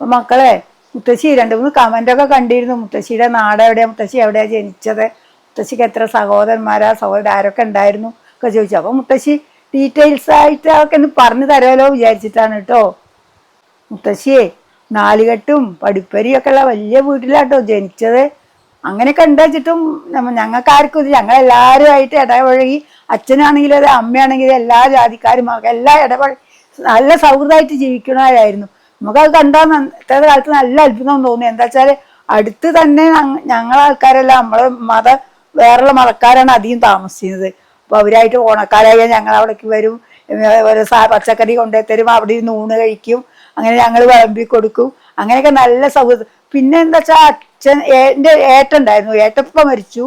അപ്പൊ മക്കളെ മുത്തശ്ശി രണ്ട് മൂന്ന് കമന്റ് ഒക്കെ കണ്ടിരുന്നു. മുത്തശ്ശിയുടെ നാട് എവിടെയാ? മുത്തശ്ശി എവിടെയാ ജനിച്ചത്? മുത്തശ്ശിക്ക് എത്ര സഹോദരന്മാരാ? സഹോദരൻ ആരൊക്കെ ഉണ്ടായിരുന്നു? ഒക്കെ ചോദിച്ചു. അപ്പൊ മുത്തശ്ശി ഡീറ്റെയിൽസ് ആയിട്ട് അതൊക്കെ ഒന്ന് പറഞ്ഞു തരാമല്ലോ വിചാരിച്ചിട്ടാണ് കേട്ടോ. മുത്തശ്ശിയെ നാലുകെട്ടും പടിപ്പരിയും ഒക്കെ ഉള്ള വലിയ വീട്ടിലാട്ടോ ജനിച്ചത്. അങ്ങനെയൊക്കെ ഉണ്ടാച്ചിട്ടും ഞങ്ങൾക്ക് ആർക്കും ഇത് ഞങ്ങളെല്ലാവരുമായിട്ട് ഇടപഴകി. അച്ഛനാണെങ്കിലും അതെ അമ്മയാണെങ്കിലും എല്ലാ ജാതിക്കാരും എല്ലാ ഇടപഴകി നല്ല സൗഹൃദമായിട്ട് ജീവിക്കണവരായിരുന്നു. നമുക്കത് കണ്ടാൽ ഇന്നത്തെ കാലത്ത് നല്ല അത്ഭുതം തോന്നി. എന്താ വെച്ചാൽ അടുത്ത് തന്നെ ഞങ്ങളെ ആൾക്കാരെല്ലാം നമ്മളെ മത വേറെയുള്ള മതക്കാരാണ് അധികം താമസിക്കുന്നത്. അപ്പൊ അവരായിട്ട് ഓണക്കാലായ ഞങ്ങൾ അവിടേക്ക് വരും. പച്ചക്കറി കൊണ്ടുപോയി തരും. അവിടെ ഇരുന്ന് ഊണ് കഴിക്കും. അങ്ങനെ ഞങ്ങൾ വിളമ്പി കൊടുക്കും. അങ്ങനെയൊക്കെ നല്ല സൗഹൃദം. പിന്നെ എന്താ വെച്ചാൽ അച്ഛൻ എന്റെ ഏട്ടുണ്ടായിരുന്നു ഏട്ടപ്പ മരിച്ചു.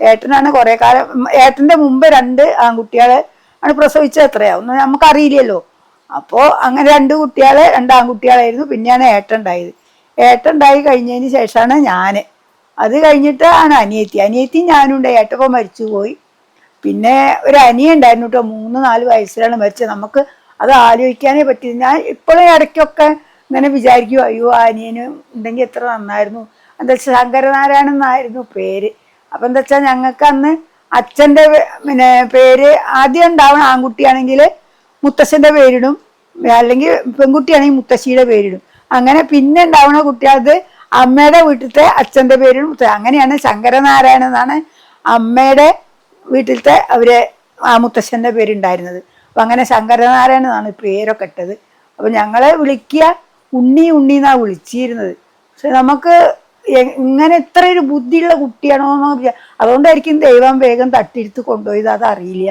ഏട്ടനാണ് കുറെ കാലം ഏട്ടന്റെ മുമ്പ് രണ്ട് ആൺകുട്ടികളെ ആണ് പ്രസവിച്ചത് എത്രയാ ഒന്നും നമുക്കറിയില്ലല്ലോ അപ്പോ അങ്ങനെ രണ്ട് കുട്ടികളെ രണ്ടാൺകുട്ടികളായിരുന്നു പിന്നെയാണ് ഏട്ടുണ്ടായത് ഉണ്ടായി കഴിഞ്ഞതിന് ശേഷമാണ് ഞാൻ അത് കഴിഞ്ഞിട്ട് ആണ് അനിയത്തി. അനിയത്തി ഞാനും ഉണ്ട് ഏട്ടപ്പം മരിച്ചു പോയി പിന്നെ ഒരു അനിയ ഉണ്ടായിരുന്നു കേട്ടോ. മൂന്ന് നാല് വയസ്സിലാണ് മരിച്ചത്. നമുക്ക് അത് ആലോചിക്കാനേ പറ്റി ഞാൻ ഇപ്പോഴും ഇടയ്ക്കൊക്കെ ഇങ്ങനെ വിചാരിക്കും അയ്യോ അനിയന് ഉണ്ടെങ്കിൽ എത്ര നന്നായിരുന്നു. എന്താ വെച്ചാൽ ശങ്കരനാരായണൻ എന്നായിരുന്നു പേര്. അപ്പം എന്താ വെച്ചാൽ ഞങ്ങൾക്ക് അന്ന് അച്ഛന്റെ പിന്നെ പേര് ആദ്യം ഉണ്ടാവണം ആൺകുട്ടിയാണെങ്കിൽ മുത്തശ്ശന്റെ പേരിടും. അല്ലെങ്കിൽ പെൺകുട്ടിയാണെങ്കിൽ മുത്തശ്ശിയുടെ പേരിടും. അങ്ങനെ പിന്നെ ഉണ്ടാവണ കുട്ടിയത് അമ്മയുടെ വീട്ടിലത്തെ അച്ഛന്റെ പേരിടും. അങ്ങനെയാണ് ശങ്കരനാരായണൻ എന്നാണ് അമ്മയുടെ വീട്ടിലത്തെ അവരെ ആ മുത്തശ്ശന്റെ പേരുണ്ടായിരുന്നത്. അപ്പൊ അങ്ങനെ ശങ്കരനാരായണൻ എന്നാണ് പേരൊക്കെ ഇട്ടത്. അപ്പൊ ഞങ്ങളെ വിളിക്കുക ഉണ്ണി ഉണ്ണി എന്നാ വിളിച്ചിരുന്നത്. പക്ഷെ നമുക്ക് ഇങ്ങനെ ഇത്ര ഒരു ബുദ്ധിയുള്ള കുട്ടിയാണോ എന്ന് അതുകൊണ്ടായിരിക്കും ദൈവം വേഗം തട്ടിയെടുത്ത് കൊണ്ടുപോയത്. അതറിയില്ല.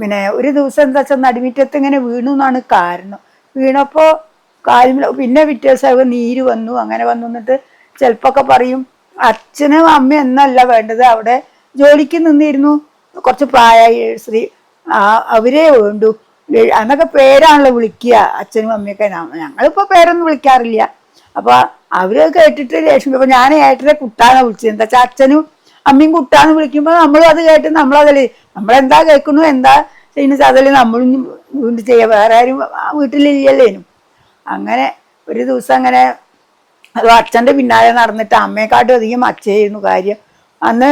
പിന്നെ ഒരു ദിവസം എന്താ വെച്ചാൽ നടുമിറ്റത്ത് ഇങ്ങനെ വീണു എന്നാണ് കാരണം. വീണപ്പോ കാലിൽ പിന്നെ അവ നീര് വന്നു അങ്ങനെ വന്നു എന്നിട്ട് ചിലപ്പോൾ പറയും അച്ഛനും അമ്മയും എന്നല്ല വേണ്ടത് അവിടെ ജോലിക്ക് നിന്നിരുന്നു കുറച്ച് പ്രായമായി ശ്രീ അവരേ വേണ്ടു. അന്നൊക്കെ പേരാണല്ലോ വിളിക്കുക അച്ഛനും അമ്മയൊക്കെ. ഞങ്ങളിപ്പോൾ ഞങ്ങളിപ്പോ പേരൊന്നും വിളിക്കാറില്ല. അപ്പോൾ അവർ കേട്ടിട്ട് ദേഷ്യം അപ്പൊ ഞാൻ ഏട്ടനെ കുട്ടാനെ വിളിച്ചത്. എന്താ വെച്ചാൽ അച്ഛനും അമ്മയും കുട്ടാന്ന് വിളിക്കുമ്പോൾ നമ്മളും അത് കേട്ട് നമ്മളതല്ലേ നമ്മളെന്താ കേൾക്കുന്നു എന്താ ചെയ്യുന്ന സാധനം നമ്മളും വീണ്ടും ചെയ്യുക വേറെ ആരും വീട്ടിലില്ലല്ലേനും. അങ്ങനെ ഒരു ദിവസം അങ്ങനെ അത് അച്ഛന്റെ പിന്നാലെ നടന്നിട്ട് അമ്മയെക്കാട്ടും അധികം അച്ഛയായിരുന്നു കാര്യം. അന്ന്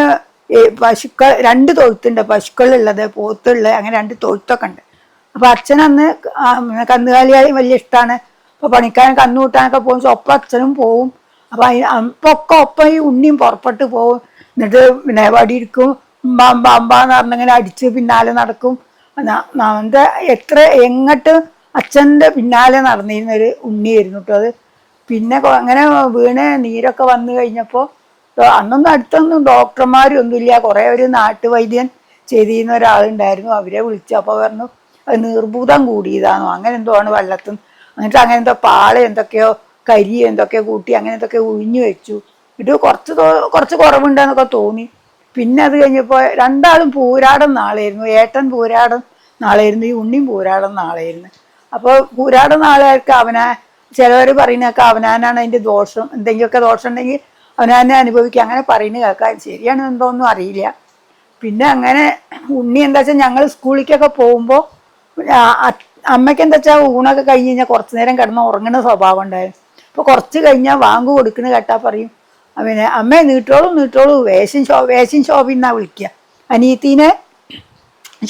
പശുക്കൾ രണ്ട് തൊഴുത്തുണ്ട് പശുക്കളുള്ളത് പോത്തുള്ളത് അങ്ങനെ രണ്ട് തൊഴുത്തൊക്കെ ഉണ്ട്. അപ്പൊ അച്ഛൻ അന്ന് കന്നുകാലിയായി വലിയ ഇഷ്ടമാണ് അപ്പൊ പണിക്കാരൻ കന്നുകൂട്ടാനൊക്കെ പോകും ഒപ്പം അച്ഛനും പോവും. അപ്പൊ അപ്പൊ ഒക്കെ ഒപ്പം ഈ ഉണ്ണിയും പുറപ്പെട്ട് പോവും. എന്നിട്ട് പിന്നെ ബാം ബാം അമ്പാന്ന് പറഞ്ഞിങ്ങനെ അടിച്ച് പിന്നാലെ നടക്കും. എന്താ എത്ര എങ്ങട്ട് അച്ഛന്റെ പിന്നാലെ നടന്നിരുന്നൊരു ഉണ്ണിയായിരുന്നു കേട്ടോ അത്. പിന്നെ അങ്ങനെ വീണ് നീരൊക്കെ വന്നു കഴിഞ്ഞപ്പോൾ അന്നൊന്നും അടുത്തൊന്നും ഡോക്ടർമാരും ഒന്നുമില്ല കുറേ ഒരു നാട്ടുവൈദ്യൻ ചെയ്തിരുന്ന ഒരാളുണ്ടായിരുന്നു. അവരെ വിളിച്ചു. അപ്പോൾ പറഞ്ഞു അത് നീർഭൂതം കൂടിയതാണോ? അങ്ങനെ എന്തോ ആണ് വെള്ളത്തിൽ എന്നിട്ട് അങ്ങനെ എന്തോ പാള എന്തൊക്കെയോ കരി എന്തൊക്കെയോ കൂട്ടി അങ്ങനെ എന്തൊക്കെ ഉഴിഞ്ഞു വെച്ചു. ഇത് കുറച്ച് കുറച്ച് കുറവുണ്ടെന്നൊക്കെ തോന്നി. പിന്നെ അത് കഴിഞ്ഞപ്പോൾ രണ്ടാളും പൂരാടം നാളായിരുന്നു. ഏട്ടൻ പൂരാടം നാളായിരുന്നു. ഈ ഉണ്ണിയും പൂരാടം നാളായിരുന്നു. അപ്പോൾ പൂരാടം നാളെയൊക്കെ അവനാ ചിലവർ പറയുന്നതൊക്കെ അവനാനാണ് അതിന്റെ ദോഷം. എന്തെങ്കിലുമൊക്കെ ദോഷം ഉണ്ടെങ്കിൽ അവനാനെ അനുഭവിക്കുക. അങ്ങനെ പറയുന്നത് കേൾക്കാൻ ശരിയാണ് എന്തോന്നും അറിയില്ല. പിന്നെ അങ്ങനെ ഉണ്ണി എന്താ വെച്ചാൽ ഞങ്ങൾ സ്കൂളിലേക്കൊക്കെ പോകുമ്പോൾ അമ്മയ്ക്ക് എന്താ വെച്ചാൽ ഊണൊക്കെ കഴിഞ്ഞ് കഴിഞ്ഞാൽ കുറച്ച് നേരം കിടന്ന് ഉറങ്ങുന്ന സ്വഭാവം ഉണ്ടായിരുന്നു. അപ്പോൾ കുറച്ച് കഴിഞ്ഞാൽ വാങ്ങു കൊടുക്കുന്ന കേട്ടാ പറയും. പിന്നെ അമ്മ നീട്ടോളൂ നീട്ടോളൂ. വേഷം ശോ വേഷം ശോഭിന്നാ വിളിക്കുക അനീത്തിനെ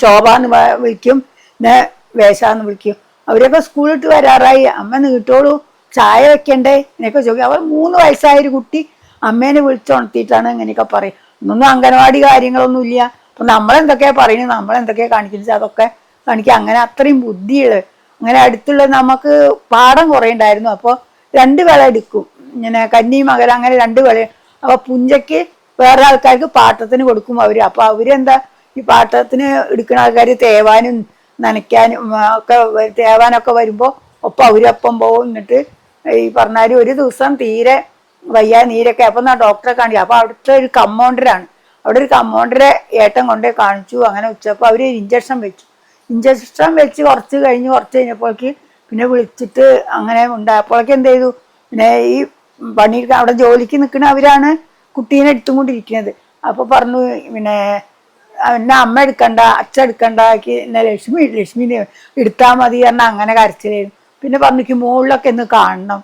ശോഭ എന്ന് വിളിക്കും. പിന്നെ വേഷാന്ന് വിളിക്കും. അവരൊക്കെ സ്കൂളിട്ട് വരാറായി. അമ്മ നീട്ടോളൂ. ചായ വെക്കണ്ടേ? എന്നൊക്കെ ചോദിക്കും. അവർ മൂന്ന് വയസ്സായ ഒരു കുട്ടി അമ്മേനെ വിളിച്ചുണർത്തിയിട്ടാണ് ഇങ്ങനെയൊക്കെ പറയും. ഇന്നൊന്നും അംഗനവാടി കാര്യങ്ങളൊന്നും ഇല്ല. അപ്പൊ നമ്മളെന്തൊക്കെയാ പറയുന്നത് നമ്മളെന്തൊക്കെയാ കാണിക്കുന്നത് അതൊക്കെ കാണിക്കുക അങ്ങനെ അത്രയും ബുദ്ധിയുള്ളത് അങ്ങനെ അടുത്തുള്ള നമുക്ക് പാഠം കുറേ ഉണ്ടായിരുന്നു. അപ്പോൾ രണ്ട് വിള എടുക്കും. ഇങ്ങനെ കന്നി മകൻ അങ്ങനെ രണ്ട് കളി അപ്പൊ പുഞ്ചയ്ക്ക് വേറെ ആൾക്കാർക്ക് പാട്ടത്തിന് കൊടുക്കും അവർ. അപ്പൊ അവരെന്താ? ഈ പാട്ടത്തിന് എടുക്കുന്ന ആൾക്കാർ തേവാനും നനയ്ക്കാനും ഒക്കെ തേവാനൊക്കെ വരുമ്പോ ഒപ്പം അവരൊപ്പം പോകും എന്നിട്ട് ഈ പറഞ്ഞാൽ ഒരു ദിവസം തീരെ വയ്യ നീരൊക്കെ അപ്പൊ ഞാൻ ഡോക്ടറെ കാണിക്കും അപ്പൊ അവിടുത്തെ ഒരു കമ്പൗണ്ടറാണ് അവിടെ ഒരു കമ്പൗണ്ടറെ ഏട്ടൻ കൊണ്ടേ കാണിച്ചു. അങ്ങനെ ഉച്ചപ്പോൾ അവർ ഇഞ്ചക്ഷൻ വെച്ചു. ഇഞ്ചക്ഷൻ വെച്ച് കുറച്ച് കഴിഞ്ഞ് കുറച്ച് കഴിഞ്ഞപ്പോഴേക്ക് പിന്നെ വിളിച്ചിട്ട് അങ്ങനെ ഉണ്ടായപ്പോഴേക്ക് എന്ത് ചെയ്തു? പിന്നെ ഈ പണി അവിടെ ജോലിക്ക് നിൽക്കുന്ന അവരാണ് കുട്ടീനെ എടുത്തും കൊണ്ടിരിക്കുന്നത് അപ്പൊ പറഞ്ഞു പിന്നെ എന്നെ അമ്മ എടുക്കണ്ട അച്ഛൻ എടുക്കണ്ട എന്നെ ലക്ഷ്മി ലക്ഷ്മിനെ എടുത്താൽ മതി പറഞ്ഞാൽ അങ്ങനെ കരച്ചിലായിരുന്നു. പിന്നെ പറഞ്ഞു "എനിക്ക് മുകളിലൊക്കെ ഒന്ന് കാണണം.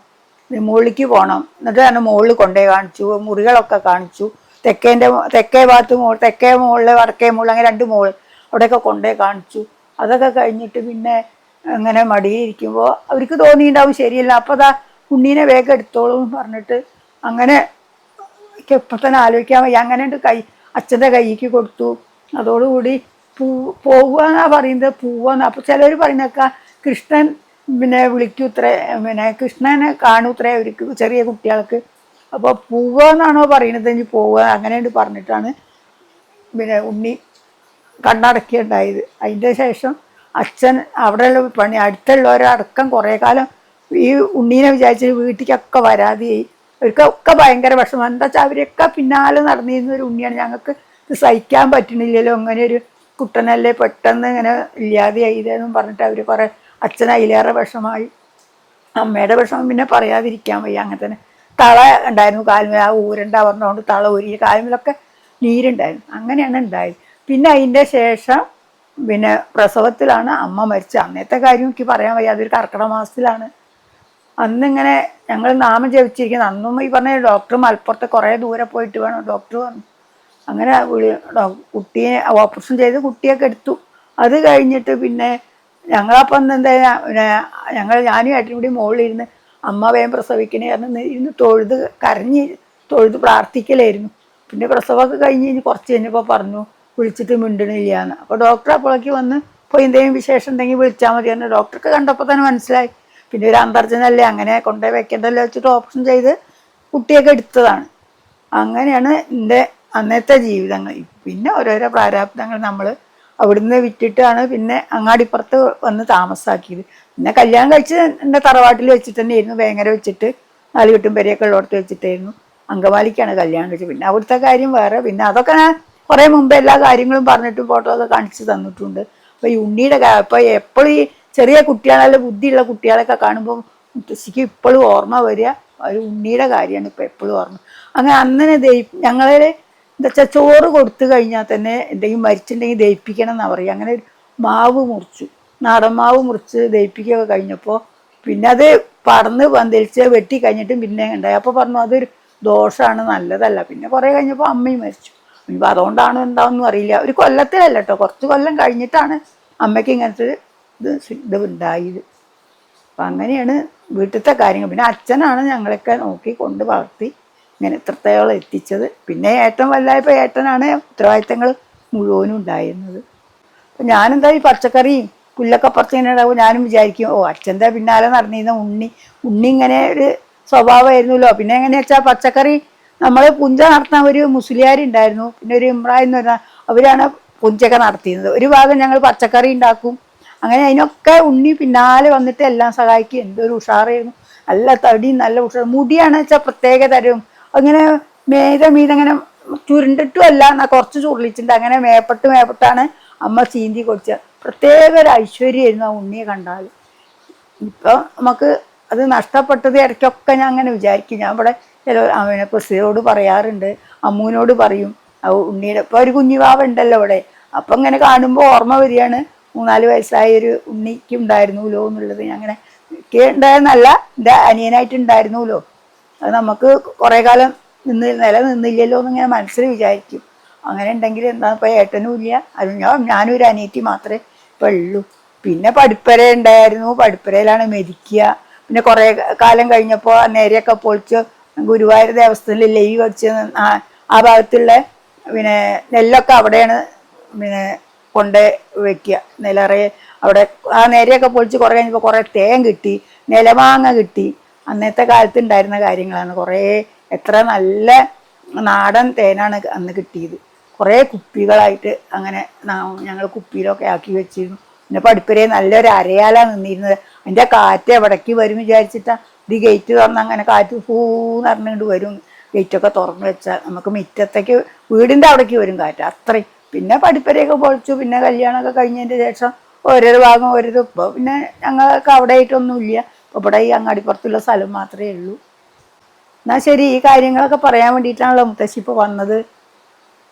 മുകളിലേക്ക് പോകണം എന്നിട്ട് ഞാൻ മുകളിൽ കൊണ്ടുപോയി കാണിച്ചു മുറികളൊക്കെ കാണിച്ചു. തെക്കേന്റെ തെക്കേ ഭാഗത്ത് മുകൾ തെക്കേ മുകളിൽ വടക്കേ മുകളിൽ അങ്ങനെ രണ്ട് മുകൾ അവിടെയൊക്കെ കൊണ്ടുപോയി കാണിച്ചു. അതൊക്കെ കഴിഞ്ഞിട്ട് പിന്നെ അങ്ങനെ മടിയിരിക്കുമ്പോൾ അവർക്ക് തോന്നിയിട്ടുണ്ടാവും ശരിയല്ല. അപ്പോൾ അതാ ഉണ്ണീനെ വേഗം എടുത്തോളൂ എന്ന് പറഞ്ഞിട്ട് അങ്ങനെ എനിക്ക് ഇപ്പം തന്നെ ആലോചിക്കാൻ വയ്യ. അങ്ങനെ കൈ അച്ഛന്റെ കൈക്ക് കൊടുത്തു. അതോടുകൂടി പൂ പോവുക എന്നാ പറയുന്നത് പൂവെന്ന് അപ്പോൾ ചിലർ പറയുന്നൊക്കെ കൃഷ്ണൻ പിന്നെ വിളിക്കൂത്രേ പിന്നെ കൃഷ്ണനെ കാണൂത്രേ അവർക്ക് ചെറിയ കുട്ടികൾക്ക്. അപ്പോൾ പൂവുക എന്നാണോ പറയുന്നത്? ഇനി പോവുക അങ്ങനെ പറഞ്ഞിട്ടാണ് പിന്നെ ഉണ്ണി കണ്ണടക്കിയുണ്ടായത് അതിന്റെ ശേഷം അച്ഛൻ അവിടെയുള്ള പണി അടുത്തുള്ളവരടക്കം കുറേ കാലം ഈ ഉണ്ണീനെ വിചാരിച്ച് വീട്ടിലേക്കൊക്കെ വരാതെയായി അവർക്കൊക്കെ ഭയങ്കര വിഷമം. എന്താ വെച്ചാൽ അവരൊക്കെ പിന്നാലെ നടന്നിരുന്ന ഒരു ഉണ്ണിയാണ്. ഞങ്ങൾക്ക് ഇത് സഹിക്കാൻ പറ്റണില്ലല്ലോ അങ്ങനെ ഒരു കുട്ടനല്ലേ പെട്ടെന്ന് ഇങ്ങനെ ഇല്ലാതെയായി പറഞ്ഞിട്ട് അവർ കുറേ അച്ഛൻ വിഷമായി. അമ്മയുടെ വിഷമം പിന്നെ പറയാതിരിക്കാൻ വയ്യ. അങ്ങനെ തന്നെ തള ഉണ്ടായിരുന്നു കാൽമേൽ. ആ ഊരണ്ട പറഞ്ഞുകൊണ്ട് തള ഊരി കാൽമേലൊക്കെ നീരുണ്ടായിരുന്നു. അങ്ങനെയാണ് ഉണ്ടായത്. പിന്നെ അതിന്റെ ശേഷം പിന്നെ പ്രസവത്തിലാണ് അമ്മ മരിച്ചത്. അന്നത്തെ കാര്യം എനിക്ക് പറയാൻ വയ്യ. അതൊരു കർക്കിടക മാസത്തിലാണ്. അന്നിങ്ങനെ ഞങ്ങൾ നാമം ജപിച്ചിരിക്കുന്നത് അന്നും ഈ പറഞ്ഞ ഡോക്ടർ മലപ്പുറത്ത് കുറേ ദൂരെ പോയിട്ട് വേണം. ഡോക്ടർ പറഞ്ഞു അങ്ങനെ കുട്ടിയെ ഓപ്പറേഷൻ ചെയ്ത് കുട്ടിയൊക്കെ എടുത്തു. അത് കഴിഞ്ഞിട്ട് പിന്നെ ഞങ്ങളപ്പം എന്താ ഞങ്ങൾ ഞാനും ഏട്ടനും കൂടി മുകളിലിരുന്ന് അമ്മ വേഗം പ്രസവിക്കണേ കാരണം ഇരുന്ന് തൊഴുത് കരഞ്ഞ് തൊഴുത് പ്രാർത്ഥിക്കലായിരുന്നു. പിന്നെ പ്രസവമൊക്കെ കഴിഞ്ഞ് കഴിഞ്ഞ് കുറച്ച് കഴിഞ്ഞപ്പോൾ പറഞ്ഞു വിളിച്ചിട്ട് മിണ്ടണില്ല എന്ന്. അപ്പോൾ ഡോക്ടർ അപ്പോഴേക്ക് വന്ന് ഇപ്പോൾ എന്തെങ്കിലും വിശേഷം എന്തെങ്കിലും വിളിച്ചാൽ മതി എന്ന്. ഡോക്ടർക്ക് കണ്ടപ്പോൾ തന്നെ മനസ്സിലായി. പിന്നെ ഒരു അന്തർജനല്ലേ അങ്ങനെ കൊണ്ടുപോയി വെക്കേണ്ടല്ലോ വെച്ചിട്ട് ഓപ്ഷൻ ചെയ്ത് കുട്ടിയൊക്കെ എടുത്തതാണ്. അങ്ങനെയാണ് എന്റെ അന്നത്തെ ജീവിതങ്ങൾ. പിന്നെ ഓരോരോ പ്രാരാബ്ദങ്ങൾ നമ്മൾ അവിടുന്ന് വിറ്റിട്ടാണ് പിന്നെ അങ്ങാടിപ്പുറത്ത് വന്ന് താമസാക്കിയത്. പിന്നെ കല്യാണം കഴിച്ച് എന്റെ തറവാട്ടിൽ വെച്ചിട്ട് തന്നെയായിരുന്നു. വേങ്ങര വെച്ചിട്ട് നാല് കെട്ടും പെരിയൊക്കെ ഉള്ളിടത്ത് വെച്ചിട്ടായിരുന്നു അങ്കമാലിക്കാണ് കല്യാണം കഴിച്ചത്. പിന്നെ അവിടുത്തെ കാര്യം വേറെ. പിന്നെ അതൊക്കെ ഞാൻ കുറേ മുമ്പ് എല്ലാ കാര്യങ്ങളും പറഞ്ഞിട്ടും ഫോട്ടോ ഒക്കെ കാണിച്ച് തന്നിട്ടുണ്ട്. അപ്പോൾ ഈ ഉണ്ണിയുടെ അപ്പോൾ എപ്പോഴും ഈ ചെറിയ കുട്ടികളെ ബുദ്ധിയുള്ള കുട്ടികളൊക്കെ കാണുമ്പോൾ മുത്തശ്ശിക്ക് ഇപ്പോഴും ഓർമ്മ വരിക. ഒരു ഉണ്ണിയുടെ കാര്യമാണ് ഇപ്പം എപ്പോഴും ഓർമ്മ. അങ്ങനെ അന്നനെ ദയി ഞങ്ങളെ എന്താ വെച്ചാൽ ചോറ് കൊടുത്തു കഴിഞ്ഞാൽ തന്നെ എന്തെങ്കിലും മരിച്ചിട്ടുണ്ടെങ്കിൽ ദഹിപ്പിക്കണം എന്നാണ് പറയുക. അങ്ങനെ മാവ് മുറിച്ചു. നാടൻ മാവ് മുറിച്ച് ദഹിപ്പിക്കുകയൊക്കെ കഴിഞ്ഞപ്പോൾ പിന്നെ അത് പടന്ന് പന്തലിച്ച് വെട്ടി കഴിഞ്ഞിട്ടും പിന്നെ ഉണ്ടായി. അപ്പോൾ പറഞ്ഞു അതൊരു ദോഷമാണ് നല്ലതല്ല. പിന്നെ കുറേ കഴിഞ്ഞപ്പോൾ അമ്മയും മരിച്ചു. ഇനിയിപ്പോൾ അതുകൊണ്ടാണോ എന്താണെന്നും അറിയില്ല. ഒരു കൊല്ലത്തിലല്ല കേട്ടോ കുറച്ച് കൊല്ലം കഴിഞ്ഞിട്ടാണ് അമ്മയ്ക്ക് ഇങ്ങനത്തെ ഇത് സി- ഇത് ഉണ്ടായത് അപ്പം അങ്ങനെയാണ് വീട്ടിലത്തെ കാര്യങ്ങൾ. പിന്നെ അച്ഛനാണ് ഞങ്ങളൊക്കെ നോക്കി കൊണ്ട് വളർത്തി ഇങ്ങനെ ഇത്രത്തോളം എത്തിച്ചത്. പിന്നെ ഏട്ടൻ വല്ലായപ്പോൾ ഏട്ടനാണ് ഉത്തരവാദിത്തങ്ങൾ മുഴുവനും ഉണ്ടായിരുന്നത്. അപ്പം ഞാനെന്താ ഈ പച്ചക്കറി പുല്ലൊക്കെ പുറത്തിങ്ങനെ ഉണ്ടാവും ഞാനും വിചാരിക്കും ഓ അച്ഛന്റെ പിന്നാലെ നടന്നിരുന്ന ഉണ്ണി ഉണ്ണി ഇങ്ങനെ ഒരു സ്വഭാവമായിരുന്നല്ലോ. പിന്നെ എങ്ങനെയാ വെച്ചാൽ പച്ചക്കറി നമ്മൾ പുഞ്ച നടത്താൻ ഒരു മുസ്ലിയാരുണ്ടായിരുന്നു പിന്നെ ഒരു ഇമ്രാൻ എന്ന് പറഞ്ഞാൽ അവരാണ് പുഞ്ചൊക്കെ നടത്തിയിരുന്നത്. ഒരു ഭാഗം ഞങ്ങൾ പച്ചക്കറി ഉണ്ടാക്കും അങ്ങനെ അതിനൊക്കെ ഉണ്ണി പിന്നാലെ വന്നിട്ട് എല്ലാം സഹായിക്കും. എന്തൊരു ഉഷാറായിരുന്നു. നല്ല തടി നല്ല ഉഷാർ മുടിയാണ് വെച്ചാൽ പ്രത്യേക തരവും അങ്ങനെ മേത മീത അങ്ങനെ ചുരുണ്ടിട്ടും അല്ല എന്നാ കുറച്ച് ചുരുളിച്ചിട്ടുണ്ട്. അങ്ങനെ മേപ്പെട്ട് മേപ്പെട്ടാണ് അമ്മ ചീന്തി കൊടുത്തത് പ്രത്യേക ഒരു ഐശ്വര്യമായിരുന്നു ആ ഉണ്ണിയെ കണ്ടാൽ. ഇപ്പം നമുക്ക് അത് നഷ്ടപ്പെട്ടത് ഇടയ്ക്കൊക്കെ ഞാൻ അങ്ങനെ വിചാരിക്കും. ഞാൻ ഇവിടെ ചില അവനെ പ്രസിയോട് പറയാറുണ്ട്. അമ്മൂനോട് പറയും ഉണ്ണിയുടെ ഇപ്പോൾ ഒരു കുഞ്ഞുവാവ ഉണ്ടല്ലോ ഇവിടെ. അപ്പം ഇങ്ങനെ കാണുമ്പോൾ ഓർമ്മ വരികയാണ്. മൂന്നാൽ വയസ്സായ ഒരു ഉണ്ണിക്ക് ഉണ്ടായിരുന്നല്ലോ എന്നുള്ളത് അങ്ങനെ എനിക്ക് ഉണ്ടായെന്നല്ല എന്റെ അനിയനായിട്ട് ഉണ്ടായിരുന്നല്ലോ അത് നമുക്ക് കുറേ കാലം നിന്ന് നിലനിന്നില്ലല്ലോ എന്ന് ഇങ്ങനെ മനസ്സിൽ വിചാരിക്കും. അങ്ങനെ ഉണ്ടെങ്കിൽ എന്താ ഇപ്പോൾ ഏട്ടനും ഇല്ല. അത് ഞാൻ ഞാനും ഒരു അനിയത്തി മാത്രമേ ഇപ്പം ഉള്ളൂ. പിന്നെ പഠിപ്പര ഉണ്ടായിരുന്നു. പഠിപ്പരയിലാണ് മെതിക്കുക. പിന്നെ കുറേ കാലം കഴിഞ്ഞപ്പോൾ നേരെയൊക്കെ പൊളിച്ച് ഗുരുവായൂർ ദേവസ്ഥയിൽ ലൈവ് കടിച്ച് ആ ഭാഗത്തുള്ള പിന്നെ നെല്ലൊക്കെ അവിടെയാണ് പിന്നെ കൊണ്ട് വെക്കുക. നിലറയെ അവിടെ ആ നേരെയൊക്കെ പൊളിച്ച് കുറേ കഴിഞ്ഞപ്പോൾ കുറേ തേൻ കിട്ടി നിലമാങ്ങ കിട്ടി. അന്നത്തെ കാലത്ത് ഉണ്ടായിരുന്ന കാര്യങ്ങളാണ്. കുറേ എത്ര നല്ല നാടൻ തേനാണ് അന്ന് കിട്ടിയത്. കുറേ കുപ്പികളായിട്ട് അങ്ങനെ ഞങ്ങൾ കുപ്പിയിലൊക്കെ ആക്കി വെച്ചിരുന്നു. പിന്നെ പഠിപ്പരേ നല്ലൊരു അരയാലാണ് നിന്നിരുന്നത്. അതിന്റെ കാറ്റ് എവിടേക്ക് വരും വിചാരിച്ചിട്ടാ ഇത് ഗേറ്റ് തുറന്ന് അങ്ങനെ കാറ്റ് ഫൂന്ന് പറഞ്ഞുകൊണ്ട് വരും. ഗേറ്റൊക്കെ തുറന്ന് വെച്ചാൽ നമുക്ക് മുറ്റത്തേക്ക് വീടിന്റെ അവിടേക്ക് വരും കാറ്റ്. അത്രയും പിന്നെ പഠിപ്പരയൊക്കെ പൊളിച്ചു പിന്നെ കല്യാണമൊക്കെ കഴിഞ്ഞതിന്റെ ശേഷം ഓരോരോ ഭാഗം ഓരോരോ ഇപ്പോൾ പിന്നെ ഞങ്ങൾക്ക് അവിടെ ആയിട്ടൊന്നുമില്ല ഇപ്പോൾ ഇവിടെ ഈ അങ്ങാടിപ്പുറത്തുള്ള സ്ഥലം മാത്രമേ ഉള്ളൂ. എന്നാൽ ശരി ഈ കാര്യങ്ങളൊക്കെ പറയാൻ വേണ്ടിയിട്ടാണല്ലോ മുത്തശ്ശി ഇപ്പോൾ വന്നത്.